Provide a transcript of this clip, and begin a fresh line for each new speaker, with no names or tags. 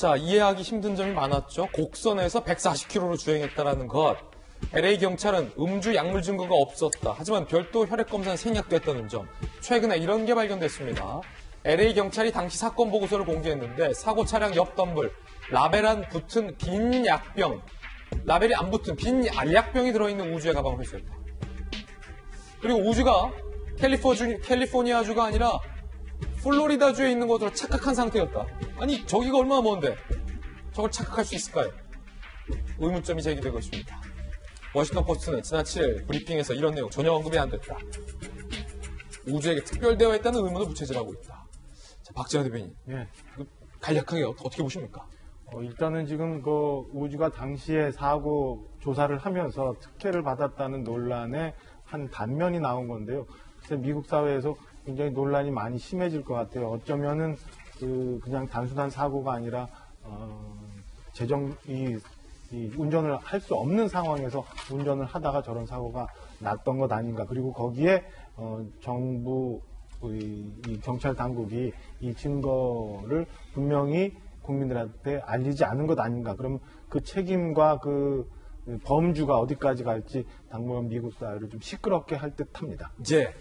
자, 이해하기 힘든 점이 많았죠. 곡선에서 140km로 주행했다라는 것. LA 경찰은 음주 약물 증거가 없었다. 하지만 별도 혈액 검사는 생략됐다는 점. 최근에 이런 게 발견됐습니다. LA 경찰이 당시 사건 보고서를 공개했는데 사고 차량 옆 덤불 라벨안 붙은 빈 약병, 라벨이 안 붙은 빈 알약병이 들어있는 우주의 가방을 회수했다. 그리고 우주가 캘리포니아주가 아니라 플로리다주에 있는 것으로 착각한 상태였다. 아니 저기가 얼마나 먼데 저걸 착각할 수 있을까요? 의문점이 제기되고 있습니다. 워싱턴 포스트는 지난 7일 브리핑에서 이런 내용 전혀 언급이 안 됐다. 우주에게 특별되어 있다는 의문을 부채질하고 있다. 자, 박지원 대변인,
예.
그 간략하게 어- 어떻게 보십니까?
어, 일단은 지금 그 우주가 당시에 사고 조사를 하면서 특혜를 받았다는 논란의 한 단면이 나온 건데요. 미국 사회에서 굉장히 논란이 많이 심해질 것 같아요. 어쩌면은 그 그냥 단순한 사고가 아니라 어, 재정 이, 이 운전을 할 수 없는 상황에서 운전을 하다가 저런 사고가 났던 것 아닌가. 그리고 거기에 어, 정부 이, 이 경찰 당국이 이 증거를 분명히 국민들한테 알리지 않은 것 아닌가. 그럼 그 책임과 그 범주가 어디까지 갈지 당분간 미국 사회를 좀 시끄럽게 할 듯합니다.
이제